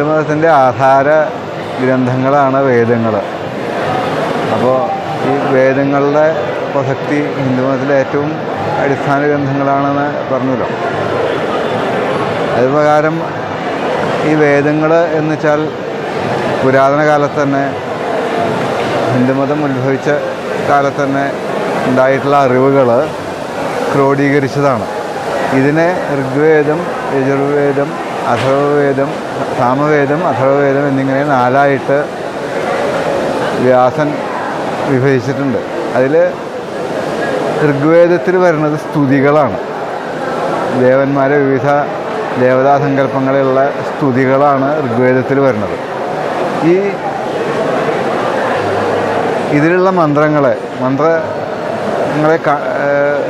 ഹിന്ദുമതത്തിന്റെ ആധാര ഗ്രന്ഥങ്ങളാണ് വേദങ്ങൾ. അപ്പോൾ ഈ വേദങ്ങളുടെ പ്രസക്തി ഹിന്ദുമതത്തിലെ ഏറ്റവും അടിസ്ഥാന ഗ്രന്ഥങ്ങളാണെന്ന് പറഞ്ഞല്ലോ. അതുപ്രകാരം ഈ വേദങ്ങൾ എന്ന് വെച്ചാൽ പുരാതന കാലത്ത് തന്നെ ഹിന്ദുമതം ഉത്ഭവിച്ച കാലത്ത് തന്നെ ഉണ്ടായിട്ടുള്ള അറിവുകൾ ക്രോഡീകരിച്ചതാണ്. ഇതിനെ ഋഗ്വേദം യജുർവേദം അഥർവവേദം സാമവേദം അഥർവവേദം എന്നിങ്ങനെ നാലായിട്ട് വ്യാസൻ വിഭജിച്ചിട്ടുണ്ട്. അതിൽ ഋഗ്വേദത്തിൽ വരുന്നത് സ്തുതികളാണ്. ദേവന്മാരെ വിവിധ ദേവതാ സങ്കല്പങ്ങളിലുള്ള സ്തുതികളാണ് ഋഗ്വേദത്തിൽ വരുന്നത്. ഈ ഇതിലുള്ള മന്ത്രങ്ങളെ മന്ത്രങ്ങളെ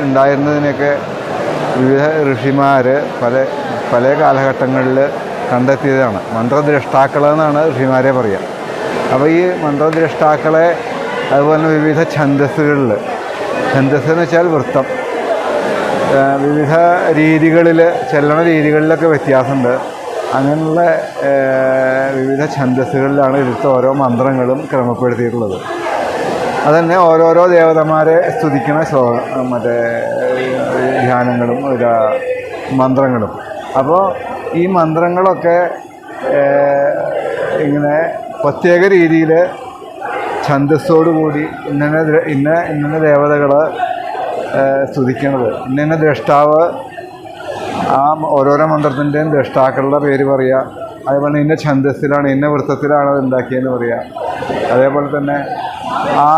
ഉണ്ടായിരുന്നതിനൊക്കെ വിവിധ ഋഷിമാർ പല പല കാലഘട്ടങ്ങളിൽ കണ്ടെത്തിയതാണ്. മന്ത്രദ്രഷ്ടാക്കളെന്നാണ് ഋഷിമാരെ പറയുക അപ്പോൾ ഈ മന്ത്രദ്രഷ്ടാക്കളെ അതുപോലെ വിവിധ ഛന്തസ്സുകളിൽ ഛന്തസ് എന്ന് വെച്ചാൽ വൃത്തം. വിവിധ രീതികളിൽ ചെല്ലണ രീതികളിലൊക്കെ വ്യത്യാസമുണ്ട്. അങ്ങനെയുള്ള വിവിധ ഛന്തസ്സുകളിലാണ് ഇവിടുത്തെ ഓരോ മന്ത്രങ്ങളും ക്രമപ്പെടുത്തിയിട്ടുള്ളത്. അതന്നെ ഓരോരോ ദേവതമാരെ സ്തുതിക്കുന്ന ശ്ലോ മറ്റേ ധ്യാനങ്ങളും മന്ത്രങ്ങളും. അപ്പോൾ ഈ മന്ത്രങ്ങളൊക്കെ ഇങ്ങനെ പ്രത്യേക രീതിയിൽ ഛന്തസ്സോടുകൂടി ഇന്ന ഇന്ന ഇന്ന ദേവതകൾ സ്തുതിക്കുന്നത് ഇന്ന ദ്രഷ്ടാവ് ആ ഓരോരോ മന്ത്രത്തിന്റെയും ദ്രഷ്ടാക്കളുടെ പേര് പറയുക അതേപോലെ ഇന്ന ഛന്തസ്സിലാണ് ഇന്ന വൃത്തത്തിലാണ് അത് ഉണ്ടാക്കിയതെന്ന് പറയുക അതേപോലെ തന്നെ ആ,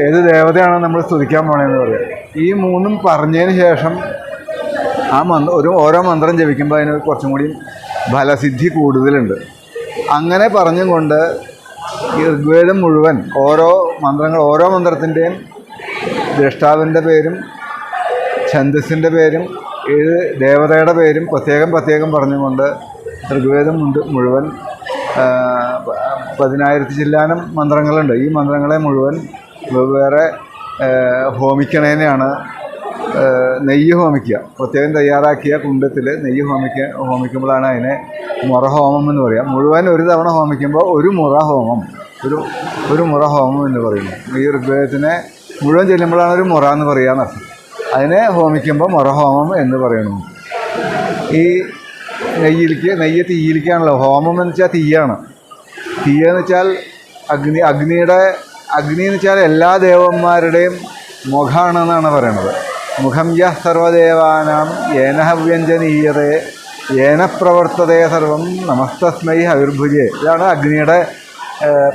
ഏത് ദേവതയാണ് നമ്മൾ സ്തുതിക്കാൻ പോണതെന്ന് പറയുക ഈ മൂന്നും പറഞ്ഞതിന് ശേഷം ആ മന്ത്ര ഒരു ഓരോ മന്ത്രം ജപിക്കുമ്പോൾ അതിന് കുറച്ചും കൂടി ഫലസിദ്ധി കൂടുതലുണ്ട്. അങ്ങനെ പറഞ്ഞും കൊണ്ട് ഋഗ്വേദം മുഴുവൻ ഓരോ മന്ത്രങ്ങൾ ഓരോ മന്ത്രത്തിന്റെയും ദ്രഷ്ടാവിന്റെ പേരും ഛന്ദസ്സിന്റെ പേരും ഏത് ദേവതയുടെ പേരും പ്രത്യേകം പ്രത്യേകം പറഞ്ഞുകൊണ്ട് ഋഗ്വേദം മുഴുവൻ പതിനായിരത്തി ചില്ലാനം മന്ത്രങ്ങളുണ്ട്. ഈ മന്ത്രങ്ങളെ മുഴുവൻ വെവ്വേറെ ഹോമിക്കണേനെയാണ് നെയ്യ് ഹോമിക്കുക. പ്രത്യേകം തയ്യാറാക്കിയ കുണ്ടത്തിൽ നെയ്യ് ഹോമിക്ക ഹോമിക്കുമ്പോഴാണ് അതിനെ മുറ ഹോമം എന്ന് പറയുക മുഴുവൻ ഒരു തവണ ഹോമിക്കുമ്പോൾ ഒരു മുറ ഹോമം. ഒരു ഒരു മുറ ഹോമം എന്ന് പറയുന്നു. ഈ ഋഗ്വേദത്തിനെ മുഴുവൻ ചെല്ലുമ്പോഴാണ് ഒരു മുറ എന്ന് പറയുക അർത്ഥം. അതിനെ ഹോമിക്കുമ്പോൾ മുറ ഹോമം എന്ന് പറയുന്നു. ഈ നെയ്യിലേക്ക് നെയ്യ് തീയിലേക്കാണല്ലോ. ഹോമം എന്ന് വെച്ചാൽ തീയാണ്. തീയെന്ന് വെച്ചാൽ അഗ്നി അഗ്നിയുടെ അഗ്നി എന്ന് വെച്ചാൽ എല്ലാ ദേവന്മാരുടെയും മുഖമാണെന്നാണ് പറയണത്. മുഖം യ സർവദേവാനാം ഏന വ്യഞ്ജനീയതേ ഏന പ്രവർത്തതേ സർവം നമസ്തസ്മൈ ഹവിർഭുജേ. ഇതാണ് അഗ്നിയുടെ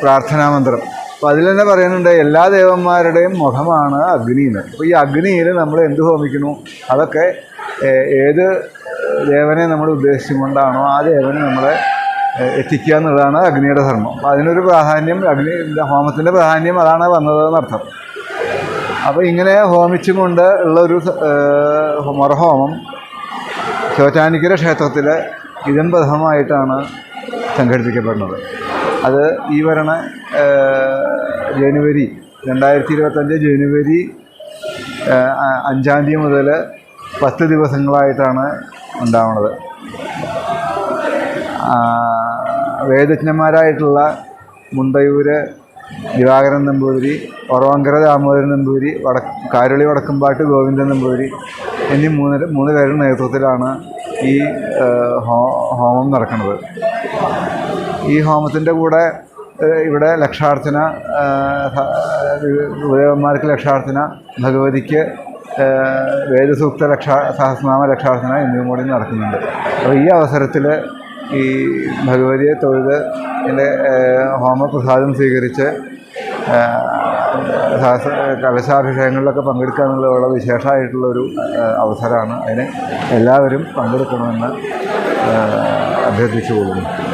പ്രാർത്ഥനാമന്ത്രം. അപ്പം അതിൽ തന്നെ പറയുന്നുണ്ട് എല്ലാ ദേവന്മാരുടെയും മുഖമാണ് അഗ്നി എന്ന്. അപ്പോൾ ഈ അഗ്നിയിൽ നമ്മൾ എന്ത് ഹോമിക്കുന്നു? അതൊക്കെ ഏത് ദേവനെ നമ്മൾ ഉദ്ദേശിച്ചുകൊണ്ടാണോ ആ ദേവനെ നമ്മളെ എത്തിക്കുക എന്നുള്ളതാണ് അഗ്നിയുടെ ധർമ്മം. അപ്പോൾ അതിനൊരു പ്രാധാന്യം അഗ്നി ഹോമത്തിന്റെ പ്രാധാന്യം അതാണ് വന്നതെന്നർത്ഥം. അപ്പോൾ ഇങ്ങനെ ഹോമിച്ചും കൊണ്ട് ഉള്ള ഒരു മുറഹോമം ശിവചാനിക്കര ക്ഷേത്രത്തിൽ ഇതം പ്രഥമമായിട്ടാണ് സംഘടിപ്പിക്കപ്പെടുന്നത്. അത് ഈ വരണ ജനുവരി രണ്ടായിരത്തി ഇരുപത്തഞ്ച് ജനുവരി അഞ്ചാം തീയതി മുതൽ പത്ത് ദിവസങ്ങളായിട്ടാണ് ഉണ്ടാവുന്നത് വേദജ്ഞന്മാരായിട്ടുള്ള മുണ്ടയൂര് ദിവാകരൻ നമ്പൂതിരി ഒറവങ്കര ദാമോദരൻ നമ്പൂതിരി വടക്ക് കാരളി വടക്കുംപാട്ട് ഗോവിന്ദൻ നമ്പൂതിരി എന്നീ മൂന്ന് മൂന്ന് പേരുടെ നേതൃത്വത്തിലാണ് ഈ ഹോമം നടക്കുന്നത്. ഈ ഹോമത്തിന്റെ കൂടെ ഇവിടെ ലക്ഷാർത്ഥന ഗുരുദേവന്മാർക്ക് ലക്ഷാർത്ഥന ഭഗവതിക്ക് വേദസൂക്ത ലക്ഷ സഹസ്രനാമ ലക്ഷാർത്ഥന എന്നിവ കൂടി നടക്കുന്നുണ്ട്. അപ്പോൾ ഈ അവസരത്തിൽ ഈ ഭഗവതിയെ തൊഴുത് എന്റെ ഹോമപ്രസാദം സ്വീകരിച്ച് കലശാഭിഷേകങ്ങളിലൊക്കെ പങ്കെടുക്കുക എന്നുള്ള വിശേഷമായിട്ടുള്ളൊരു അവസരമാണ്. അതിന് എല്ലാവരും പങ്കെടുക്കണമെന്ന് അഭ്യർത്ഥിച്ചു കൊള്ളുന്നു